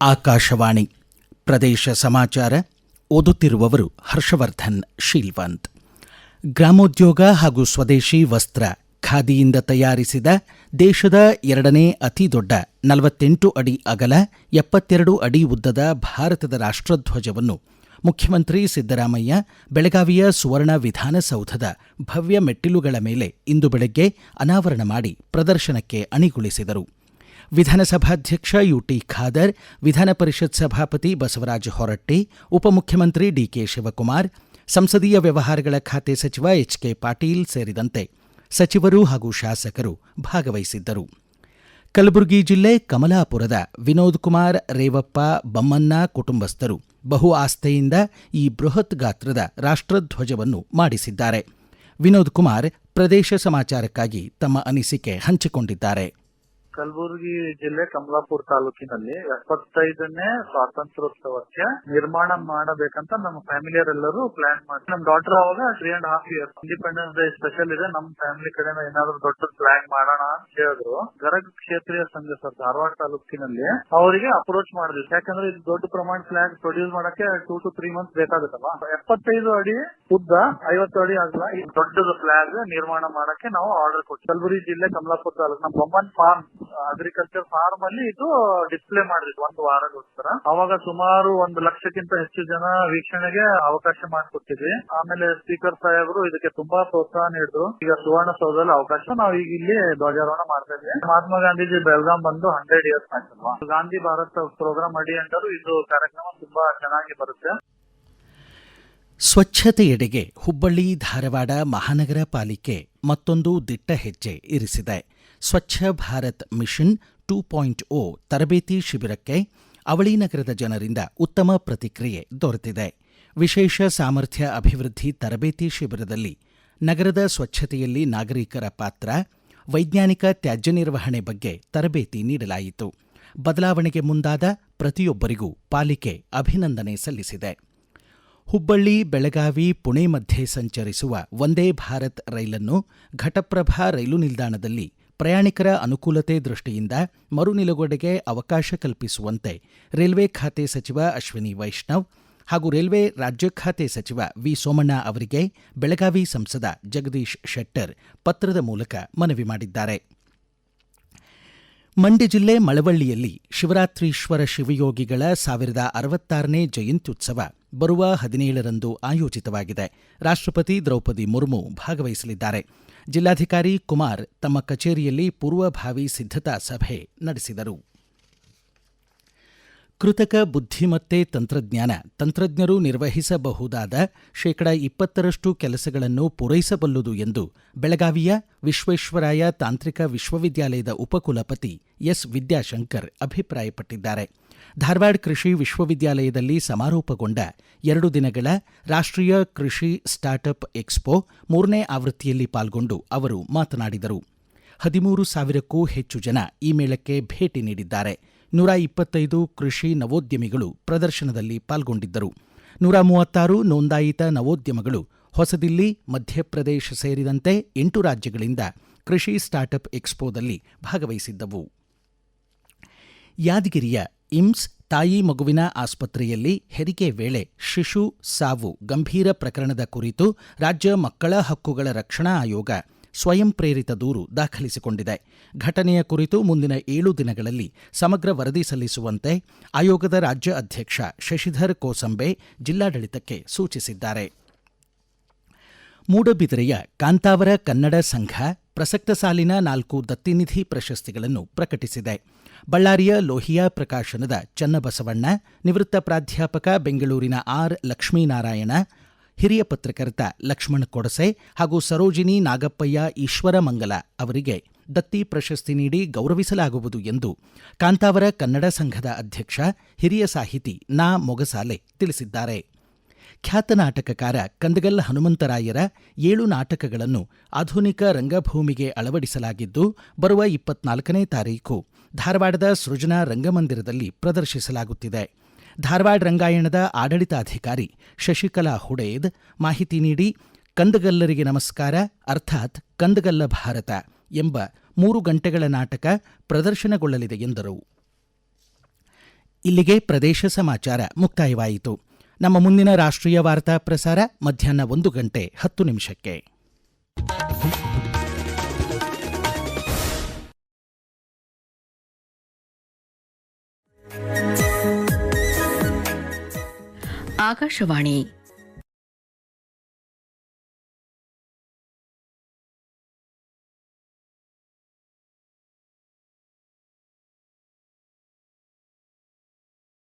ಆಕಾಶವಾಣಿ ಪ್ರದೇಶ ಸಮಾಚಾರ ಓದುತ್ತಿರುವವರು ಹರ್ಷವರ್ಧನ್ ಶೀಲ್ವಂತ್ ಗ್ರಾಮೋದ್ಯೋಗ ಹಾಗೂ ಸ್ವದೇಶಿ ವಸ್ತ್ರ ಖಾದಿಯಿಂದ ತಯಾರಿಸಿದ ದೇಶದ ಎರಡನೇ ಅತಿದೊಡ್ಡ ನಲವತ್ತೆಂಟು ಅಡಿ ಅಗಲ ಎಪ್ಪತ್ತೆರಡು ಅಡಿ ಉದ್ದದ ಭಾರತದ ರಾಷ್ಟ್ರಧ್ವಜವನ್ನು ಮುಖ್ಯಮಂತ್ರಿ ಸಿದ್ದರಾಮಯ್ಯ ಬೆಳಗಾವಿಯ ಸುವರ್ಣ ವಿಧಾನಸೌಧದ ಭವ್ಯ ಮೆಟ್ಟಿಲುಗಳ ಮೇಲೆ ಇಂದು ಬೆಳಗ್ಗೆ ಅನಾವರಣ ಮಾಡಿ ಪ್ರದರ್ಶನಕ್ಕೆ ಅಣಿಗೊಳಿಸಿದರು. ವಿಧಾನಸಭಾಧ್ಯಕ್ಷ ಯುಟಿ ಖಾದರ್, ವಿಧಾನ ಪರಿಷತ್ ಸಭಾಪತಿ ಬಸವರಾಜ ಹೊರಟ್ಟಿ, ಉಪಮುಖ್ಯಮಂತ್ರಿ ಡಿಕೆ ಶಿವಕುಮಾರ್, ಸಂಸದೀಯ ವ್ಯವಹಾರಗಳ ಖಾತೆ ಸಚಿವ ಎಚ್ಕೆ ಪಾಟೀಲ್ ಸೇರಿದಂತೆ ಸಚಿವರು ಹಾಗೂ ಶಾಸಕರು ಭಾಗವಹಿಸಿದ್ದರು. ಕಲಬುರಗಿ ಜಿಲ್ಲೆ ಕಮಲಾಪುರದ ವಿನೋದ್ ಕುಮಾರ್, ರೇವಪ್ಪ ಬಮ್ಮನ್ನ ಕುಟುಂಬಸ್ಥರು ಬಹು ಆಸ್ಥೆಯಿಂದ ಈ ಬೃಹತ್ ಗಾತ್ರದ ರಾಷ್ಟ್ರಧ್ವಜವನ್ನು ಮಾಡಿಸಿದ್ದಾರೆ. ವಿನೋದ್ ಕುಮಾರ್ ಪ್ರದೇಶ ಸಮಾಚಾರಕ್ಕಾಗಿ ತಮ್ಮ ಅನಿಸಿಕೆ ಹಂಚಿಕೊಂಡಿದ್ದಾರೆ. ಕಲಬುರಗಿ ಜಿಲ್ಲೆ ಕಮಲಾಪುರ ತಾಲೂಕಿನಲ್ಲಿ ಎಪ್ಪತ್ತೈದನೇ ಸ್ವಾತಂತ್ರ್ಯೋತ್ಸವಕ್ಕೆ ನಿರ್ಮಾಣ ಮಾಡಬೇಕಂತ ನಮ್ಮ ಫ್ಯಾಮಿಲಿಯರೆಲ್ಲರೂ ಪ್ಲಾನ್ ಮಾಡಿ. ನಮ್ ಡಾಟರ್ ಅವಾಗ three and half year independence day special ಇದೆ. ನಮ್ ಫ್ಯಾಮಿಲಿ ಕಡೆ ಏನಾದ್ರು ದೊಡ್ಡ ಪ್ಲಾನ್ ಮಾಡೋಣ ಅಂತ ಹೇಳಿದ್ರು. ಗರಗ್ ಕ್ಷೇತ್ರೀಯ ಸಂಘ ಸರ್, ಧಾರವಾಡ ತಾಲೂಕಿನಲ್ಲಿ ಅವರಿಗೆ ಅಪ್ರೋಚ್ ಮಾಡಿದ್ವಿ. ಯಾಕಂದ್ರೆ ಇದು ದೊಡ್ಡ ಪ್ರಮಾಣ ಫ್ಲಾಗ್ ಪ್ರೊಡ್ಯೂಸ್ ಮಾಡಕ್ಕೆ ಟೂ ಟು ತ್ರೀ ಮಂತ್ಸ್ ಬೇಕಾಗುತ್ತಲ್ಲ ಎಪ್ಪತ್ತೈದು ಅಡಿ ಉದ್ದ, ಐವತ್ತು ಅಡಿ ಆಗಲ್ಲ ಈ ದೊಡ್ಡದ ಫ್ಲಾಗ್ ನಿರ್ಮಾಣ ಮಾಡಕ್ಕೆ ನಾವು ಆರ್ಡರ್ ಕೊಟ್ಟು ಕಲಬುರಗಿ ಜಿಲ್ಲೆ ಕಮಲಾಪುರ ತಾಲೂಕು ನಮ್ಮ ಬೊಮ್ಮನ್ ಫಾರ್ಮ್ ಅಗ್ರಿಕಲ್ಚರ್ ಫಾರ್ಮ್ ಅಲ್ಲಿ ಇದು ಡಿಸ್ಪ್ಲೇ ಮಾಡಿದ್ರು ಒಂದು ವಾರಗೋಸ್ಕರ ಅವಾಗ ಸುಮಾರು ಒಂದು ಲಕ್ಷಕ್ಕಿಂತ ಹೆಚ್ಚು ಜನ ವೀಕ್ಷಣೆಗೆ ಅವಕಾಶ ಮಾಡಿಕೊಟ್ಟಿದ್ವಿ. ಆಮೇಲೆ ಸ್ಪೀಕರ್ ಸಾಹೇಬರು ಇದಕ್ಕೆ ತುಂಬಾ ಪ್ರೋತ್ಸಾಹ ನೀಡಿದ್ರು. ಈಗ ಸುವರ್ಣಸೌಧದಲ್ಲಿ ಅವಕಾಶ ನಾವು ಈಗ ಇಲ್ಲಿ ಧ್ವಜಾರೋಹಣ ಮಾಡ್ತಾ ಇದ್ವಿ. ಮಹಾತ್ಮ ಗಾಂಧೀಜಿ ಬೆಳಗಾಂ ಬಂದು ಹಂಡ್ರೆಡ್ ಇಯರ್ಸ್ ಆಯ್ತಲ್ವಾ? ಗಾಂಧಿ ಭಾರತ ಪ್ರೋಗ್ರಾಮ್ ಅಡಿ ಅಂಡರು ಇದು ಕಾರ್ಯಕ್ರಮ ತುಂಬಾ ಚೆನ್ನಾಗಿ ಬರುತ್ತೆ. ಸ್ವಚ್ಛತೆಯೆಡೆಗೆ ಹುಬ್ಬಳ್ಳಿ, ಧಾರವಾಡ, ಮಹಾನಗರ ಪಾಲಿಕೆ ಮತ್ತೊಂದು ದಿಟ್ಟ ಹೆಜ್ಜೆ ಇರಿಸಿದೆ. Swachh Bharat mission two point O ತರಬೇತಿ ಶಿಬಿರಕ್ಕೆ ಅವಳಿ ನಗರದ ಜನರಿಂದ ಉತ್ತಮ ಪ್ರತಿಕ್ರಿಯೆ ದೊರೆತಿದೆ. ವಿಶೇಷ ಸಾಮರ್ಥ್ಯ ಅಭಿವೃದ್ಧಿ ತರಬೇತಿ ಶಿಬಿರದಲ್ಲಿ ನಗರದ ಸ್ವಚ್ಛತೆಯಲ್ಲಿ ನಾಗರಿಕರ ಪಾತ್ರ, ವೈಜ್ಞಾನಿಕ ತ್ಯಾಜ್ಯ ನಿರ್ವಹಣೆ ಬಗ್ಗೆ ತರಬೇತಿ ನೀಡಲಾಯಿತು. ಬದಲಾವಣೆಗೆ ಮುಂದಾದ ಪ್ರತಿಯೊಬ್ಬರಿಗೂ ಪಾಲಿಕೆ ಅಭಿನಂದನೆ ಸಲ್ಲಿಸಿದೆ. ಹುಬ್ಬಳ್ಳಿ, ಬೆಳಗಾವಿ, ಪುಣೆ ಮಧ್ಯೆ ಸಂಚರಿಸುವ ವಂದೇ ಭಾರತ್ ರೈಲನ್ನು ಘಟಪ್ರಭಾ ರೈಲು ನಿಲ್ದಾಣದಲ್ಲಿ ಪ್ರಯಾಣಿಕರ ಅನುಕೂಲತೆ ದೃಷ್ಟಿಯಿಂದ ಮರು ನಿಲುಗಡೆಗೆ ಅವಕಾಶ ಕಲ್ಪಿಸುವಂತೆ ರೈಲ್ವೆ ಖಾತೆ ಸಚಿವ ಅಶ್ವಿನಿ ವೈಷ್ಣವ್ ಹಾಗೂ ರೈಲ್ವೆ ರಾಜ್ಯ ಖಾತೆ ಸಚಿವ ವಿ ಸೋಮಣ್ಣ ಅವರಿಗೆ ಬೆಳಗಾವಿ ಸಂಸದ ಜಗದೀಶ್ ಶೆಟ್ಟರ್ ಪತ್ರದ ಮೂಲಕ ಮನವಿ ಮಾಡಿದ್ದಾರೆ. ಮಂಡ್ಯ ಜಿಲ್ಲೆ ಮಳವಳ್ಳಿಯಲ್ಲಿ ಶಿವರಾತ್ರೀಶ್ವರ ಶಿವಯೋಗಿಗಳ ಸಾವಿರದ ಅರವತ್ತಾರನೇ ಜಯಂತ್ಯುತ್ಸವ ಬರುವ ಹದಿನೇಳರಂದು ಆಯೋಜಿತವಾಗಿದೆ. ರಾಷ್ಟ್ರಪತಿ ದ್ರೌಪದಿ ಮುರ್ಮು ಭಾಗವಹಿಸಲಿದ್ದಾರೆ. ಜಿಲ್ಲಾಧಿಕಾರಿ ಕುಮಾರ್ ತಮ್ಮ ಕಚೇರಿಯಲ್ಲಿ ಪೂರ್ವಭಾವಿ ಸಿದ್ಧತಾ ಸಭೆ ನಡೆಸಿದರು. ಕೃತಕ ಬುದ್ಧಿಮತ್ತೆ ತಂತ್ರಜ್ಞಾನ ತಂತ್ರಜ್ಞರು ನಿರ್ವಹಿಸಬಹುದಾದ ಶೇಕಡ ಇಪ್ಪತ್ತರಷ್ಟು ಕೆಲಸಗಳನ್ನು ಪೂರೈಸಬಲ್ಲುದು ಎಂದು ಬೆಳಗಾವಿಯ ವಿಶ್ವೇಶ್ವರಾಯ ತಾಂತ್ರಿಕ ವಿಶ್ವವಿದ್ಯಾಲಯದ ಉಪಕುಲಪತಿ ಎಸ್ ವಿದ್ಯಾಶಂಕರ್ ಅಭಿಪ್ರಾಯಪಟ್ಟಿದ್ದಾರೆ. ಧಾರವಾಡ ಕೃಷಿ ವಿಶ್ವವಿದ್ಯಾಲಯದಲ್ಲಿ ಸಮಾರೋಪಗೊಂಡ ಎರಡು ದಿನಗಳ ರಾಷ್ಟ್ರೀಯ ಕೃಷಿ ಸ್ಟಾರ್ಟ್ಅಪ್ ಎಕ್ಸ್ಪೋ ಮೂರನೇ ಆವೃತ್ತಿಯಲ್ಲಿ ಪಾಲ್ಗೊಂಡು ಅವರು ಮಾತನಾಡಿದರು. ಹದಿಮೂರು ಸಾವಿರಕ್ಕೂ ಹೆಚ್ಚು ಜನ ಈ ಮೇಳಕ್ಕೆ ಭೇಟಿ ನೀಡಿದ್ದಾರೆ. ನೂರ ಇಪ್ಪತ್ತೈದು ಕೃಷಿ ನವೋದ್ಯಮಿಗಳು ಪ್ರದರ್ಶನದಲ್ಲಿ ಪಾಲ್ಗೊಂಡಿದ್ದರು. ನೂರ ಮೂವತ್ತಾರು ನೋಂದಾಯಿತ ನವೋದ್ಯಮಗಳು ಹೊಸದಿಲ್ಲಿ, ಮಧ್ಯಪ್ರದೇಶ ಸೇರಿದಂತೆ ಎಂಟು ರಾಜ್ಯಗಳಿಂದ ಕೃಷಿ ಸ್ಟಾರ್ಟ್ಅಪ್ ಎಕ್ಸ್ಪೋದಲ್ಲಿ ಭಾಗವಹಿಸಿದ್ದವು. ಯಾದಗಿರಿಯ ಇಮ್ಸ್ ತಾಯಿ ಮಗುವಿನ ಆಸ್ಪತ್ರೆಯಲ್ಲಿ ಹೆರಿಗೆ ವೇಳೆ ಶಿಶು ಸಾವು ಗಂಭೀರ ಪ್ರಕರಣದ ಕುರಿತು ರಾಜ್ಯ ಮಕ್ಕಳ ಹಕ್ಕುಗಳ ರಕ್ಷಣಾ ಆಯೋಗ ಸ್ವಯಂ ಪ್ರೇರಿತ ದೂರು ದಾಖಲಿಸಿಕೊಂಡಿದೆ. ಘಟನೆಯ ಕುರಿತು ಮುಂದಿನ ಏಳು ದಿನಗಳಲ್ಲಿ ಸಮಗ್ರ ವರದಿ ಸಲ್ಲಿಸುವಂತೆ ಆಯೋಗದ ರಾಜ್ಯ ಅಧ್ಯಕ್ಷ ಶಶಿಧರ್ ಕೋಸಂಬೆ ಜಿಲ್ಲಾಡಳಿತಕ್ಕೆ ಸೂಚಿಸಿದ್ದಾರೆ. ಮೂಡಬಿದಿರೆಯ ಕಾಂತಾವರ ಕನ್ನಡ ಸಂಘ ಪ್ರಸಕ್ತ ಸಾಲಿನ ನಾಲ್ಕು ದತ್ತಿನಿಧಿ ಪ್ರಶಸ್ತಿಗಳನ್ನು ಪ್ರಕಟಿಸಿದೆ. ಬಳ್ಳಾರಿಯ ಲೋಹಿಯಾ ಪ್ರಕಾಶನದ ಚನ್ನಬಸವಣ್ಣ, ನಿವೃತ್ತ ಪ್ರಾಧ್ಯಾಪಕ ಬೆಂಗಳೂರಿನ ಆರ್ ಲಕ್ಷ್ಮೀನಾರಾಯಣ ಹಿರಿಯ ಪತ್ರಕರ್ತ ಲಕ್ಷ್ಮಣ ಕೊಡಸೆ ಹಾಗೂ ಸರೋಜಿನಿ ನಾಗಪ್ಪಯ್ಯ ಈಶ್ವರಮಂಗಲ ಅವರಿಗೆ ದತ್ತಿ ಪ್ರಶಸ್ತಿ ನೀಡಿ ಗೌರವಿಸಲಾಗುವುದು ಎಂದು ಕಾಂತಾವರ ಕನ್ನಡ ಸಂಘದ ಅಧ್ಯಕ್ಷ, ಹಿರಿಯ ಸಾಹಿತಿ ನಾ ಮೊಗಸಾಲೆ ತಿಳಿಸಿದ್ದಾರೆ. ಖ್ಯಾತ ನಾಟಕಕಾರ ಕಂದಗಲ್ ಹನುಮಂತರಾಯರ ಏಳು ನಾಟಕಗಳನ್ನು ಆಧುನಿಕ ರಂಗಭೂಮಿಗೆ ಅಳವಡಿಸಲಾಗಿದ್ದು, ಬರುವ ಇಪ್ಪತ್ನಾಲ್ಕನೇ ತಾರೀಖು ಧಾರವಾಡದ ಸೃಜನಾ ರಂಗಮಂದಿರದಲ್ಲಿ ಪ್ರದರ್ಶಿಸಲಾಗುತ್ತಿದೆ. ಧಾರವಾಡ ರಂಗಾಯಣದ ಆಡಳಿತಾಧಿಕಾರಿ ಶಶಿಕಲಾ ಹುಡೇದ್ ಮಾಹಿತಿ ನೀಡಿ, ಕಂದಗಲ್ಲರಿಗೆ ನಮಸ್ಕಾರ, ಅರ್ಥಾತ್ ಕಂದಗಲ್ಲ ಭಾರತ ಎಂಬ ಮೂರು ಗಂಟೆಗಳ ನಾಟಕ ಪ್ರದರ್ಶನಗೊಳ್ಳಲಿದೆ ಎಂದರು. ಇಲ್ಲಿಗೆ ಪ್ರದೇಶ ಸಮಾಚಾರ ಮುಕ್ತಾಯವಾಯಿತು. ನಮ್ಮ ಮುಂದಿನ ರಾಷ್ಟ್ರೀಯ ವಾರ್ತಾ ಪ್ರಸಾರ ಮಧ್ಯಾಹ್ನ ಒಂದು ಗಂಟೆ ಹತ್ತು ನಿಮಿಷಕ್ಕೆ. ಆಕಾಶವಾಣಿ